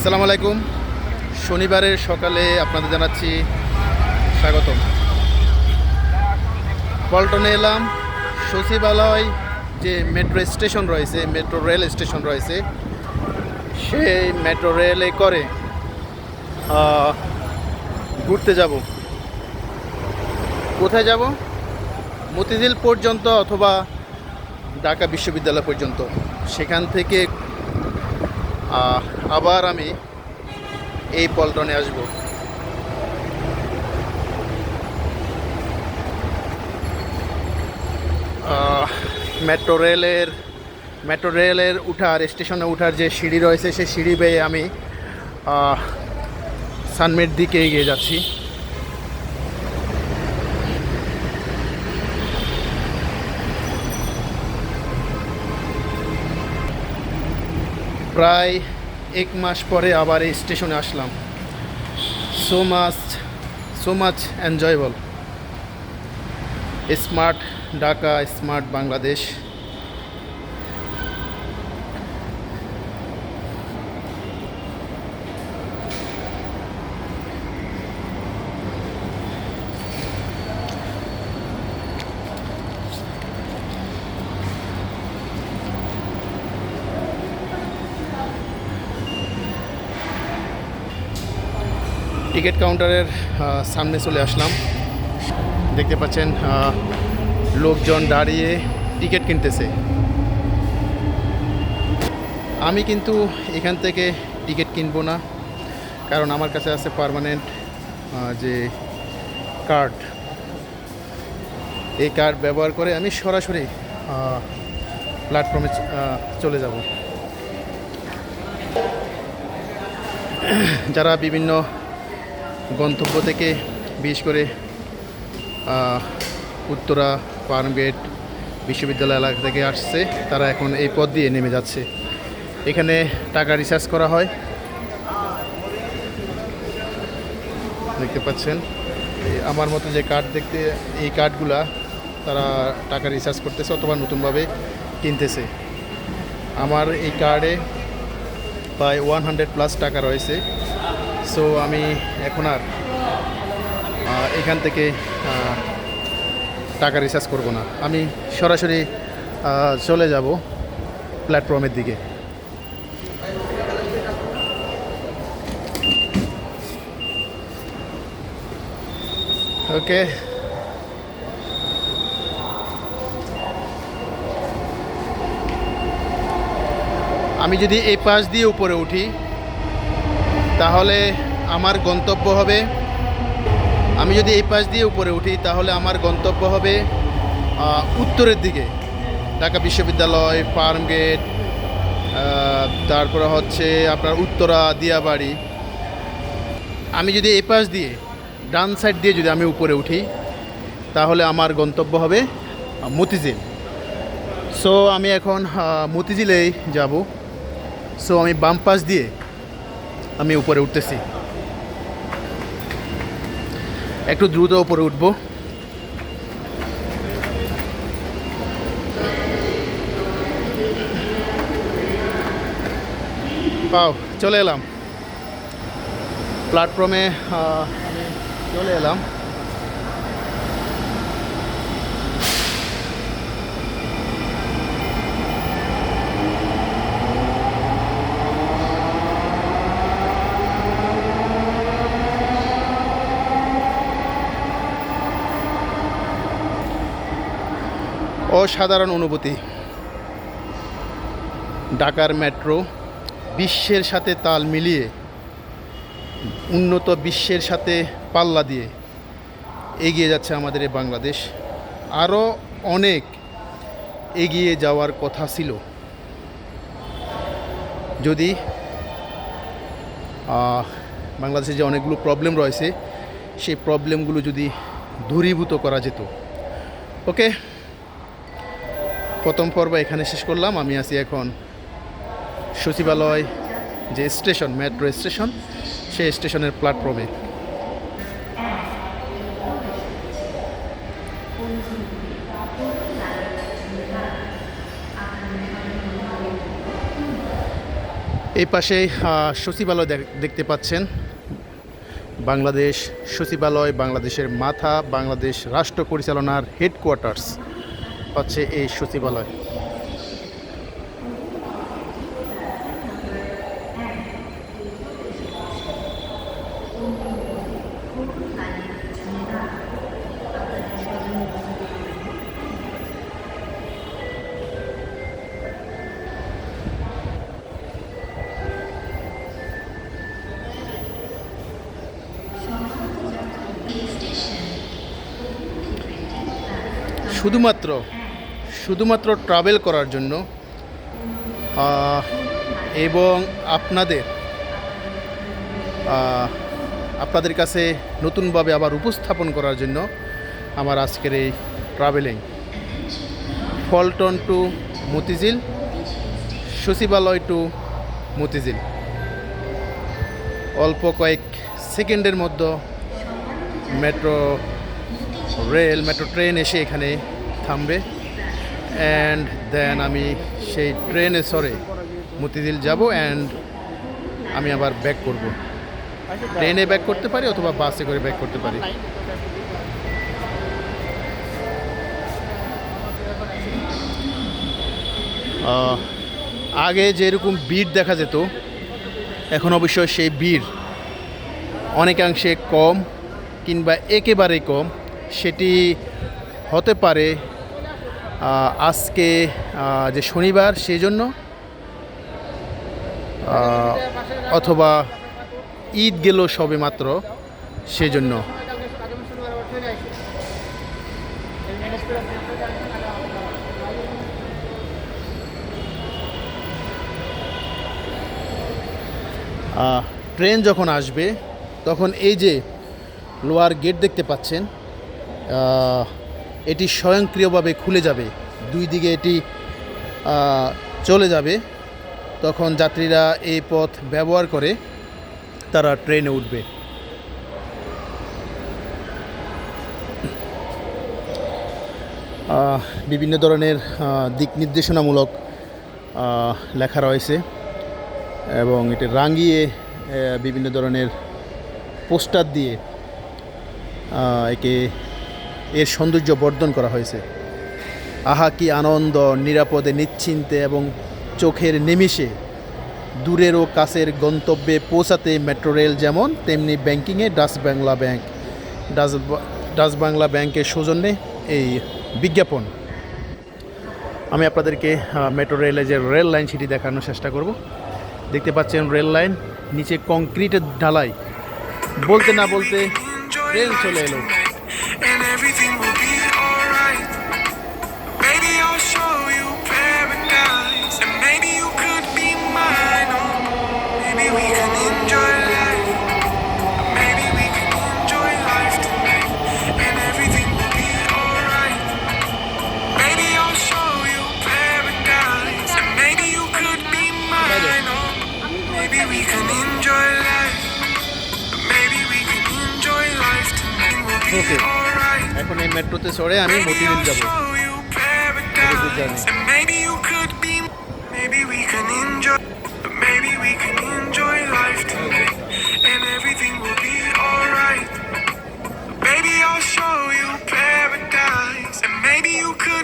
আসসালামু আলাইকুম। শনিবারের সকালে আপনাদের জানাচ্ছি স্বাগতম। পল্টনে এলাম। সচিবালয় যে মেট্রো স্টেশন রয়েছে, মেট্রো রেল স্টেশন রয়েছে, সেই মেট্রো রেলে করে ঘুরতে যাব। কোথায় যাব? মতিঝিল পর্যন্ত অথবা ঢাকা বিশ্ববিদ্যালয় পর্যন্ত? সেখান থেকে আবার আমি এই পল্টনে আসব। মেট্রো রেলের মেট্রো রেলের উঠার, স্টেশনে উঠার যে সিঁড়ি রয়েছে, সেই সিঁড়ি বেয়ে আমি সানমের দিকে এগিয়ে যাচ্ছি। প্রায় এক মাস পরে আবার এই স্টেশনে আসলাম। So much so much enjoyable smart Dhaka smart Bangladesh ticket কাউন্টারের সামনে চলে আসলাম। দেখতে পাচ্ছেন লোকজন দাঁড়িয়ে টিকিট কিনতেছে। আমি কিন্তু এখান থেকে টিকিট কিনবো না, কারণ আমার কাছে আছে পার্মানেন্ট যে কার্ড এই কার্ড ব্যবহার করে আমি সরাসরি প্ল্যাটফর্মে চলে যাব। যারা বিভিন্ন গন্তব্য থেকে বিশেষ করে উত্তরা ফার্মগেট বিশ্ববিদ্যালয় এলাকা থেকে আসছে। তারা এখন এই পথ দিয়ে নেমে যাচ্ছে। এখানে টাকা রিচার্জ করা হয়। দেখতে পাচ্ছেন আমার মতো যে কার্ড দেখতে, এই কার্ডগুলা তারা টাকা রিচার্জ করতেছে অথবা নতুনভাবে কিনতেছে। আমার এই কার্ডে প্রায় ওয়ান হান্ড্রেড প্লাস টাকা রয়েছে। সো আমি এখন আর এখান থেকে টাকা রিচার্জ করব না। আমি সরাসরি চলে যাব প্ল্যাটফর্মের দিকে। ওকে আমি যদি এই পাশ দিয়ে উপরে উঠি তাহলে আমার গন্তব্য হবে। আমি যদি এই পাশ দিয়ে উপরে উঠি, তাহলে আমার গন্তব্য হবে উত্তরের দিকে। ঢাকা বিশ্ববিদ্যালয় ফার্ম গেট তারপরে হচ্ছে আপনার উত্তরা, দিয়াবাড়ি। আমি যদি এই পাশ দিয়ে, ডান সাইড দিয়ে যদি আমি উপরে উঠি, তাহলে আমার গন্তব্য হবে মতিঝিল। সো আমি এখন মতিঝিলেই যাব। সো আমি বাম পাশ দিয়ে আমি উপরে উঠতেছি। একটু দ্রুত উপরে উঠবো। পাও চলে এলাম। প্ল্যাটফর্মে আমি চলে এলাম। অসাধারণ অনুভূতি। ঢাকার মেট্রো বিশ্বের সাথে তাল মিলিয়ে, উন্নত বিশ্বের সাথে পাল্লা দিয়ে এগিয়ে যাচ্ছে আমাদের এই বাংলাদেশ। আরও অনেক এগিয়ে যাওয়ার কথা ছিল। যদি বাংলাদেশে যে অনেকগুলো প্রবলেম রয়েছে, সেই প্রবলেমগুলো যদি দূরীভূত করা যেত। ওকে প্রথম পর্ব এখানে শেষ করলাম। আমি আছি এখন সচিবালয় যে স্টেশন, মেট্রো স্টেশন, সেই স্টেশনের প্ল্যাটফর্মে এই পাশে সচিবালয় দেখ- দেখতে পাচ্ছেন। বাংলাদেশ সচিবালয়, বাংলাদেশের মাথা, বাংলাদেশ রাষ্ট্র পরিচালনার হেডকোয়ার্টার্স হচ্ছে এই সচিবালয়। শুধুমাত্র শুধুমাত্র ট্রাভেল করার জন্য এবং আপনাদের আপনাদের কাছে নতুনভাবে আবার উপস্থাপন করার জন্য আমার আজকের এই ট্রাভেলিং ফলটন টু মতিঝিল সচিবালয় টু মতিঝিল অল্প কয়েক সেকেন্ডের মধ্যে মেট্রো রেল মেট্রো ট্রেন এসে এখানে থামবে। অ্যান্ড দেন আমি সেই ট্রেনে সরে মতিঝিল যাব অ্যান্ড আমি আবার ব্যাক করব। ট্রেনে ব্যাক করতে পারি অথবা বাসে করে ব্যাক করতে পারি। আগে যেরকম ভিড় দেখা যেত, এখন অবশ্য সেই ভিড় অনেকাংশে কম কিংবা একেবারে কম। সেটি হতে পারে আজকে যে শনিবার, সেই জন্য অথবা ঈদ গেল সবে মাত্র সেজন্য ট্রেন যখন আসবে, তখন এই যে লোয়ার গেট দেখতে পাচ্ছেন এটি স্বয়ংক্রিয়ভাবে খুলে যাবে। দুই দিকে এটি চলে যাবে। তখন যাত্রীরা এই পথ ব্যবহার করে তারা ট্রেনে উঠবে। বিভিন্ন ধরনের দিক নির্দেশনামূলক লেখা রয়েছে এবং এটি রাঙিয়ে বিভিন্ন ধরনের পোস্টার দিয়ে একে এর সৌন্দর্য বর্ধন করা হয়েছে। আহা, কি আনন্দ, নিরাপদে, নিশ্চিন্তে এবং চোখের নিমিষে দূরের ও কাছের গন্তব্যে পৌঁছাতে মেট্রো রেল যেমন, তেমনি ব্যাংকিংয়ে ডাচ বাংলা ব্যাংক। বা- ডাচ বাংলা ব্যাংকের সৌজন্যে এই বিজ্ঞাপন। আমি আপনাদেরকে মেট্রো রেলের যে রেল লাইন সেটি দেখানোর চেষ্টা করব। দেখতে পাচ্ছেন রেল লাইন, নিচে কংক্রিটের ঢালাই। বলতে না বলতে ট্রেন চলে এলো। And everything will be এখন এই মেট্রোতে চড়ে আমি Maybe মতিঝিল I'll যাব show you paradise. And maybe you could be. Maybe we can enjoy. Maybe we can enjoy life tonight. And everything will be